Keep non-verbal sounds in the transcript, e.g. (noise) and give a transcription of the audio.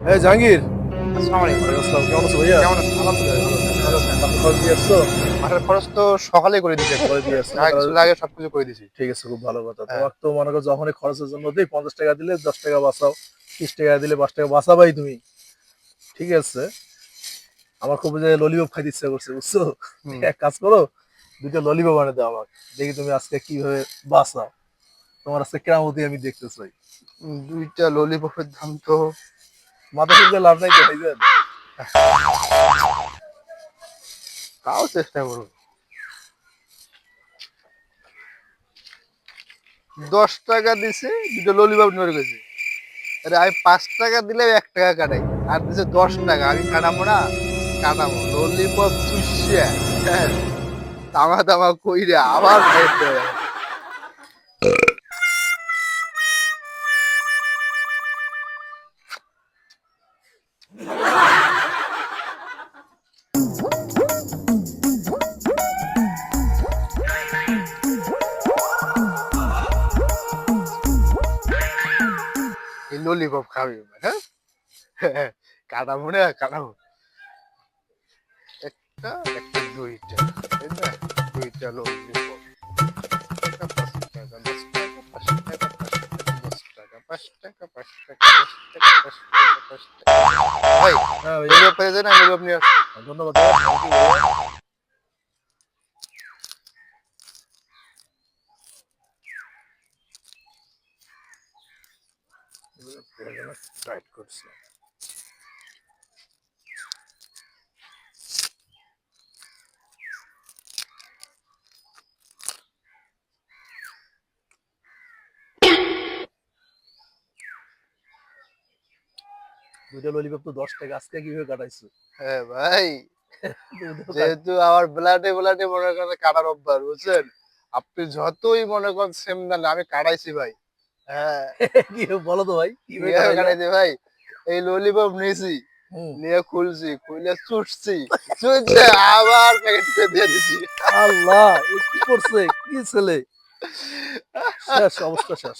ভাই জাহাঙ্গীর। আসসালামু আলাইকুম। আসসালাম। কেমন আছো ভাইয়া? কেমন আছেন? আলহামদুলিল্লাহ ভালো আছেন। বাসা খরচ দিয়ে আসছো? মাঠের খরচ তো সকালেই করে দিয়েছে। করে দিয়ে আসছো। যা কিছু লাগে সবকিছু করে দিয়েছি। ঠিক আছে খুব ভালো কথা। হ্যাঁ। তোমার তো মনে করো যখনই খরচের জন্য দিই পঞ্চাশ টাকা দিলে দশ টাকা বাঁচাও ত্রিশ টাকা দিলে পাঁচ টাকা বাঁচাবাই তুমি। ঠিক আছে? আমার খুব যে ললিপপ খাইতে ইচ্ছা করছে বুঝছ? এক কাজ করো দুটো ললিপপ বানিয়ে দাও আমাকে। দেখি তুমি আজকে কীভাবে বাঁচাও। তোমার আজকে কেরামতি আমি দেখতে চাই। দুইটা ললিপপের দাম তো মাথা লাভ নাই তো তাও চেষ্টা করব দশ টাকা দিছে, দুটো ললিপপ নিয়ে গেছে আরে আমি পাঁচ টাকা দিলে এক টাকা কাটাই, আর দিছে দশ টাকা। আমি কাটাবো না, কাটাবো। ললিপপ চুষিয়া হ্যাঁ তামা তামা কইরে আবার খাইতে এই ললিপপ খাবি এবার, হ্যাঁ? কাটাবো না কাটাবো একটা একটা দুইটা? দুইটা ললিপপ একটা পাঁচ টাকা, দশ টাকা, পাঁচ টাকা, পাঁচ টাকা, দশ টাকা, পাঁচ টাকা, পাঁচ টাকা, দশ টাকা, পাঁচ টাকা, পাঁচ টাকা। ভাই হ্যাঁ ভাইয়া ললিপপ পেয়েছে না ললিপপ নিয়ে আসো ধন্যবাদ ভাইয়া। Thank you ভাইয়া। টাইট দুইটা ললিপপ তো দশ টাকা আজকে কীভাবে কাটাইছো? হ্যাঁ ভাই যেহেতু আমার ব্লাডে ব্লাডে মনে করেন কাটার অভ্যাস বুঝছেন? আপনি যতই মনে করেন সেম না আমি কাটাইছি ভাই। হ্যাঁ। (laughs) কি বলো তো ভাই? ভাই এই ললিপপ নিয়েছি নিয়ে খুলছি খুলে চুটছি চুটছে আবার প্যাকেটে দিয়ে দিছি। আল্লাহ কি করছে? কি ছেলে? (laughs) শেষ অবস্থা শেষ।